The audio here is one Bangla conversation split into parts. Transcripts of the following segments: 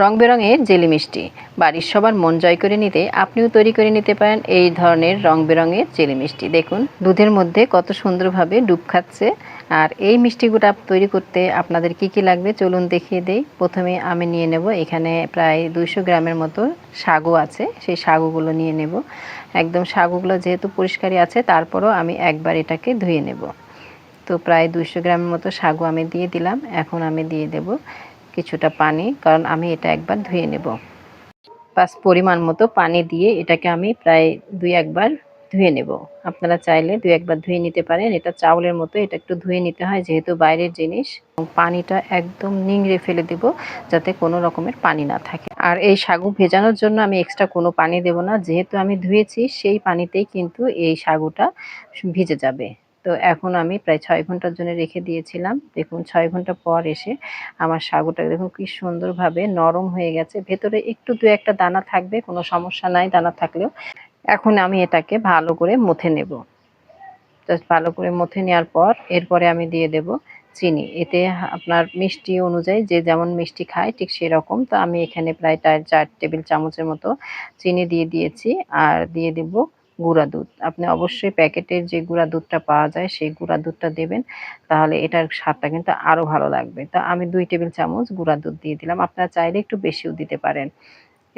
রং বেরঙের জেলি মিষ্টি। বাড়ির সবার মন জয় করে নিতে আপনিও তৈরি করে নিতে পারেন এই ধরনের রং বেরঙের জেলি মিষ্টি। দেখুন, দুধের মধ্যে কত সুন্দরভাবে ডুব খাচ্ছে। আর এই মিষ্টিগুলো তৈরি করতে আপনাদের কি কি লাগবে চলুন দেখিয়ে দেই। প্রথমে আমি নিয়ে নেব এখানে প্রায় দুইশো গ্রামের মতো সাগু আছে, সেই সাগুগুলো নিয়ে নেব। একদম সাগুগুলো যেহেতু পরিষ্কারই আছে, তারপরও আমি একবার এটাকে ধুয়ে নেব। তো প্রায় দুইশো গ্রামের মতো সাগু আমি দিয়ে দিলাম, এখন আমি দিয়ে দেব কিছুটা পানি, কারণ আমি এটা একবার ধুয়ে নেব। বাস পরিমাণ মতো পানি দিয়ে এটাকে আমি প্রায় দুই একবার ধুয়ে নেব। আপনারা চাইলে দুই একবার ধুয়ে নিতে পারেন। এটা চাউলের মতো, এটা একটু ধুয়ে নিতে হয় যেহেতু বাইরের জিনিস। পানিটা একদম নিংড়ে ফেলে দেব যাতে কোনো রকমের পানি না থাকে। আর এই সাগু ভেজানোর জন্য আমি এক্সট্রা কোনো পানি দেব না। যেহেতু আমি ধুয়েছি, সেই পানিতেই কিন্তু এই সাগুটা ভিজে যাবে। তো এখন আমি প্রায় ছয় ঘণ্টার জন্য রেখে দিয়েছিলাম। দেখুন, ছয় ঘণ্টা পর এসে আমার সাগুটা দেখুন কি সুন্দরভাবে নরম হয়ে গেছে। ভেতরে একটু দু একটা দানা থাকবে, কোনো সমস্যা নাই, দানা থাকলেও। এখন আমি এটাকে ভালো করে মথে নেব। জাস্ট ভালো করে মথে নেওয়ার পর এরপরে আমি দিয়ে দেব চিনি। এতে আপনার মিষ্টি অনুযায়ী যে যেমন মিষ্টি খায় ঠিক সেরকম। তো আমি এখানে প্রায় চার টেবিল চামচের মতো চিনি দিয়ে দিয়েছি। আর দিয়ে দেব গুঁড়া দুধ। আপনি অবশ্যই প্যাকেটের যে গুঁড়া দুধটা পাওয়া যায়, সেই গুঁড়া দুধটা দেবেন। তাহলে এটার স্বাদটা কিন্তু আরও ভালো লাগবে। তা আমি দুই টেবিল চামচ গুঁড়া দুধ দিয়ে দিলাম। আপনারা চাইলে একটু বেশিও দিতে পারেন।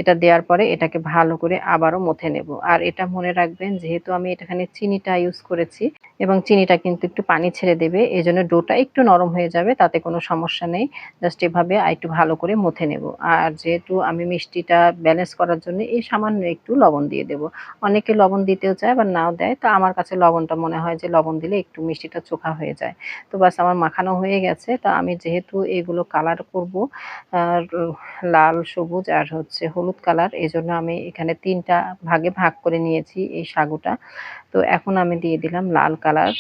এটা দেওয়ার পরে এটাকে ভালো করে আবারও মথে নেব। আর এটা মনে রাখবেন, যেহেতু আমি এখানে চিনিটা ইউজ করেছি এবং চিনিটা কিন্তু একটু পানি ছেড়ে দেবে এই জন্য ডোটা একটু নরম হয়ে যাবে, তাতে কোনো সমস্যা নেই। জাস্ট এভাবে একটু ভালো করে মথে নেব। আর যেহেতু আমি মিষ্টিটা ব্যালেন্স করার জন্য এই সামান্য একটু লবণ দিয়ে দেব। অনেকে লবণ দিতেও চায় বা নাও দেয়, তো আমার কাছে লবণটা মনে হয় যে লবণ দিলে একটু মিষ্টিটা চোখা হয়ে যায়। তো বাস আমার মাখানো হয়ে গেছে। তা আমি যেহেতু এগুলো কালার করব লাল, সবুজ, আর হচ্ছে হলুদ কালার এই জন্য আমি এখানে তিনটা ভাগে ভাগ করে নিয়েছি এই সাগুটা। তো এখন আমি দিয়ে দিলাম লাল কালার।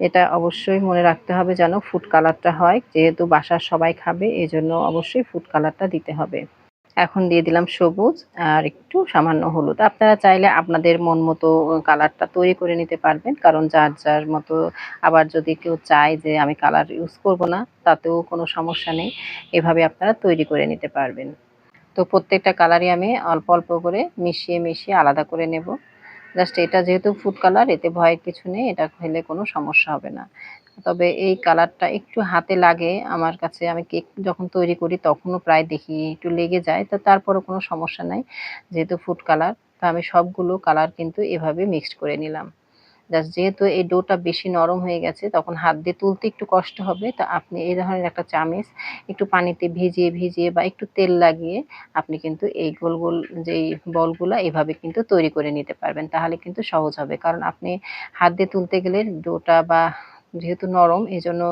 এটা অবশ্যই মনে রাখতে হবে যেন ফুড কালারটা হয়, যেহেতু বাসার সবাই খাবে এই জন্য অবশ্যই ফুড কালারটা দিতে হবে। এখন দিয়ে দিলাম সবুজ আর একটু সামান্য হলুদ। আপনারা চাইলে আপনাদের মন মতো কালারটা তৈরি করে নিতে পারবেন, কারণ যার যার মতো আবার যদি কেউ চায় যে আমি কালার ইউজ করব না, তাতেও কোনো সমস্যা নেই। এভাবে আপনারা তৈরি করে নিতে পারবেন। তো প্রত্যেকটা কালারই আমি অল্প অল্প করে মিশিয়ে মিশিয়ে আলাদা করে নেব। জাস্ট এটা যেহেতু ফুড কালার এতে ভয়ের কিছু নেই, এটা খেলে কোনো সমস্যা হবে না। তবে এই কালারটা একটু হাতে লাগে আমার কাছে। আমি কেক যখন তৈরি করি, তখনও প্রায় দেখি, একটু লেগে যায়, তো তারপরও কোনো সমস্যা নাই। যেহেতু ফুড কালার তো আমি সবগুলো কালার কিন্তু এভাবে মিক্সড করে নিলাম। জাস্ট যেহেতু এই ডোটা বেশি নরম হয়ে গেছে, তখন হাত দিয়ে তুলতে একটু কষ্ট হবে। তো আপনি এই ধরনের একটা চামিচ একটু পানিতে ভিজিয়ে ভিজিয়ে বা একটু তেল লাগিয়ে আপনি কিন্তু এই গোল গোল যেই বলগুলো এভাবে কিন্তু তৈরি করে নিতে পারবেন। তাহলে কিন্তু সহজ হবে। কারণ আপনি হাত দিয়ে তুলতে গেলে ডোটা বা যেহেতু নরম এই জন্য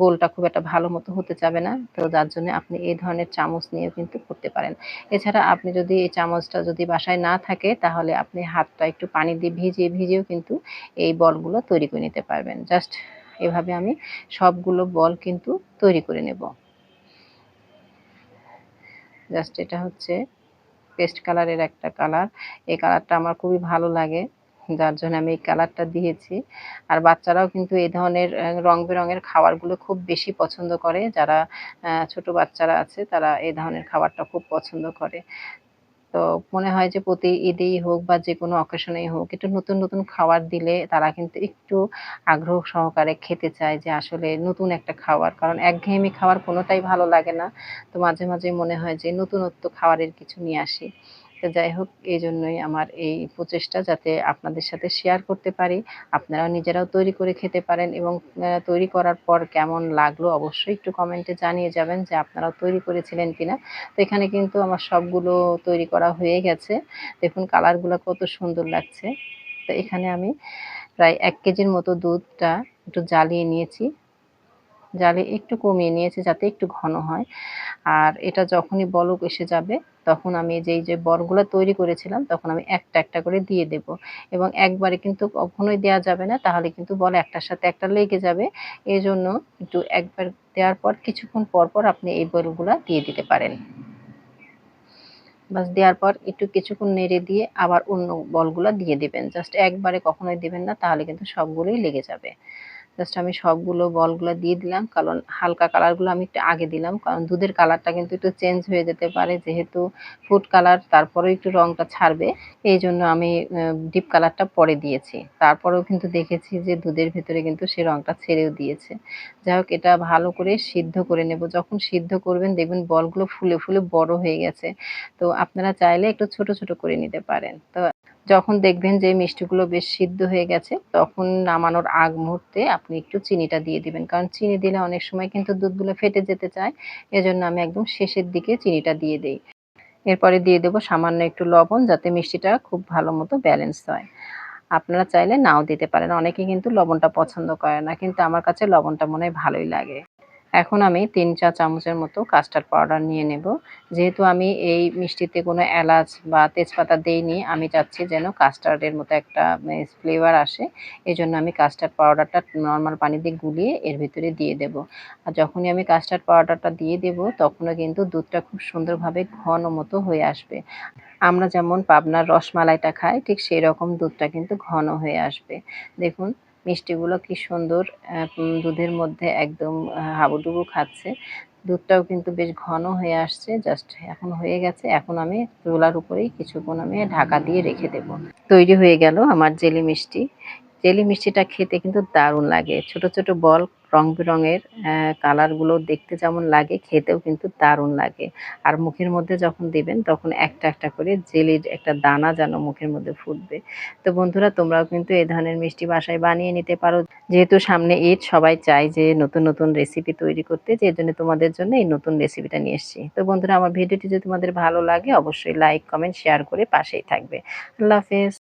গোলটা খুব একটা ভালো মতো হতে যাবে না। তো যার জন্য আপনি এই ধরনের চামচ নিয়েও কিন্তু করতে পারেন। এছাড়া আপনি যদি এই চামচটা যদি বাসায় না থাকে, তাহলে আপনি হাতটা একটু পানি দিয়ে ভিজিয়ে, ভিজিয়েও কিন্তু এই বলগুলো তৈরি করে নিতে পারবেন। জাস্ট এভাবে আমি সবগুলো বল কিন্তু তৈরি করে নেব। জাস্ট এটা হচ্ছে পেস্ট কালারের একটা কালার। এই কালারটা আমার খুবই ভালো লাগে। যার জন্য আমি এই কালারটা দিয়েছি। আর বাচ্চারাও কিন্তু এই ধরনের রং বেরঙের খাবারগুলো খুব বেশি পছন্দ করে। যারা ছোট বাচ্চারা আছে, তারা এই ধরনের খাবারটা খুব পছন্দ করে। তো মনে হয় যে প্রতি ঈদেই হোক বা যে কোনো অকেশনেই হোক, একটু নতুন নতুন খাবার দিলে তারা কিন্তু একটু আগ্রহ সহকারে খেতে চায় যে আসলে নতুন একটা খাবার। কারণ একঘেয়েমি খাবার কোনোটাই ভালো লাগে না। তো মাঝে মাঝে মনে হয় যে নতুনত্ব খাবারের কিছু নিয়ে আসি। তো যাই হোক, এই জন্যই আমার এই প্রচেষ্টা যাতে আপনাদের সাথে শেয়ার করতে পারি। আপনারাও নিজেরাও তৈরি করে খেতে পারেন এবং তৈরি করার পর কেমন লাগল অবশ্যই একটু কমেন্টে জানিয়ে যাবেন যে আপনারাও তৈরি করেছিলেন কিনা। তো এখানে কিন্তু আমার সবগুলো তৈরি করা হয়ে গেছে। দেখুন কালারগুলো কত সুন্দর লাগছে। তো এখানে আমি প্রায় এক কেজির মতো দুধটা একটু জ্বালিয়ে নিয়েছি। জালে একটু কমিয়ে নিয়েছি যাতে একটু ঘন হয়। আর এটা যখনই বলক এসে যাবে তখন আমি যেই যে বরগুলো তৈরি করেছিলাম, তখন আমি একটা একটা করে দিয়ে দেব। এবং একবারে কিন্তু কখনোই দেওয়া যাবে না, তাহলে কিন্তু বল একটার সাথে একটা লেগে যাবে। এই জন্য একটু একবার দেওয়ার পর কিছুক্ষণ পর পর আপনি এই বলগুলো দিয়ে দিতে পারেন। বাস দেওয়ার পর একটু কিছুক্ষণ নেড়ে দিয়ে আবার অন্য বলগুলো দিয়ে দেবেন। জাস্ট একবারে কখনোই দেবেন না, তাহলে কিন্তু সবগুলোই লেগে যাবে। জাস্ট আমি সবগুলো বলগুলো দিয়ে দিলাম, কারণ হালকা কালারগুলো আমি একটু আগে দিলাম, কারণ দুধের কালারটা কিন্তু একটু চেঞ্জ হয়ে যেতে পারে, যেহেতু ফুড কালার তারপরেও একটু রঙটা ছাড়বে, এই জন্য আমি ডিপ কালারটা পরে দিয়েছি। তারপরেও কিন্তু দেখেছি যে দুধের ভেতরে কিন্তু সে রঙটা ছেড়েও দিয়েছে। যাই হোক, এটা ভালো করে সিদ্ধ করে নেব। যখন সিদ্ধ করবেন, দেখবেন বলগুলো ফুলে ফুলে বড় হয়ে গেছে। তো আপনারা চাইলে একটু ছোট ছোট করে নিতে পারেন। তো যখন দেখবেন যে মিষ্টিগুলো বেশ সিদ্ধ হয়ে গেছে, তখন নামানোর আগ মুহূর্তে আপনি একটু চিনিটা দিয়ে দিবেন। কারণ চিনি দিলে অনেক সময় কিন্তু দুধগুলো ফেটে যেতে চায়, এজন্য আমি একদম শেষের দিকে চিনিটা দিয়ে দিই। এরপরে দিয়ে দেবো সামান্য একটু লবণ যাতে মিষ্টিটা খুব ভালো মতো ব্যালেন্স হয়। আপনারা চাইলে নাও দিতে পারেন, অনেকে কিন্তু লবণটা পছন্দ করে না, কিন্তু আমার কাছে লবণটা মনে হয় ভালোই লাগে। এখন আমি তিন চা চামচের মতো কাস্টার্ড পাউডার নিয়ে নেব। যেহেতু আমি এই মিষ্টিতে কোনো এলাচ বা তেজপাতা দেইনি, আমি চাচ্ছি যেন কাস্টার্ডের মতো একটা ফ্লেভার আসে। এই জন্য আমি কাস্টার্ড পাউডারটা নর্মাল পানি দিয়ে গুলিয়ে এর ভিতরে দিয়ে দেব। আর যখনই আমি কাস্টার্ড পাউডারটা দিয়ে দেব, তখনও কিন্তু দুধটা খুব সুন্দরভাবে ঘন মতো হয়ে আসবে। আমরা যেমন পাবনার রসমালাইটা খাই, ঠিক সেই রকম দুধটা কিন্তু ঘন হয়ে আসবে। দেখুন মিষ্টিগুলো কি সুন্দর দুধের মধ্যে একদম হাবুডুবু খাচ্ছে। দুধটাও কিন্তু বেশ ঘন হয়ে আসছে জাস্ট এখন হয়ে গেছে। এখন আমি চুলার উপরেই কিছুক্ষণ আমি ঢাকা দিয়ে রেখে দেব। তৈরি হয়ে গেল আমার জেলি মিষ্টি। জেলি মিষ্টিটা খেতে কিন্তু দারুণ লাগে। ছোট ছোট বল রং বেরঙের কালারগুলো দেখতে যেমন লাগে, খেতেও কিন্তু দারুণ লাগে। আর মুখের মধ্যে যখন দেবেন, তখন একটা একটা করে জেলির একটা দানা যেন মুখের মধ্যে ফুটবে। তো বন্ধুরা, তোমরাও কিন্তু এই ধরনের মিষ্টি বাসায় বানিয়ে নিতে পারো। যেহেতু সামনে ঈদ, সবাই চায় যে নতুন নতুন রেসিপি তৈরি করতে, যে জন্য তোমাদের জন্য এই নতুন রেসিপিটা নিয়ে এসেছি। তো বন্ধুরা, আমার ভিডিওটি যদি তোমাদের ভালো লাগে, অবশ্যই লাইক কমেন্ট শেয়ার করে পাশেই থাকবে। আল্লাহ হাফেজ।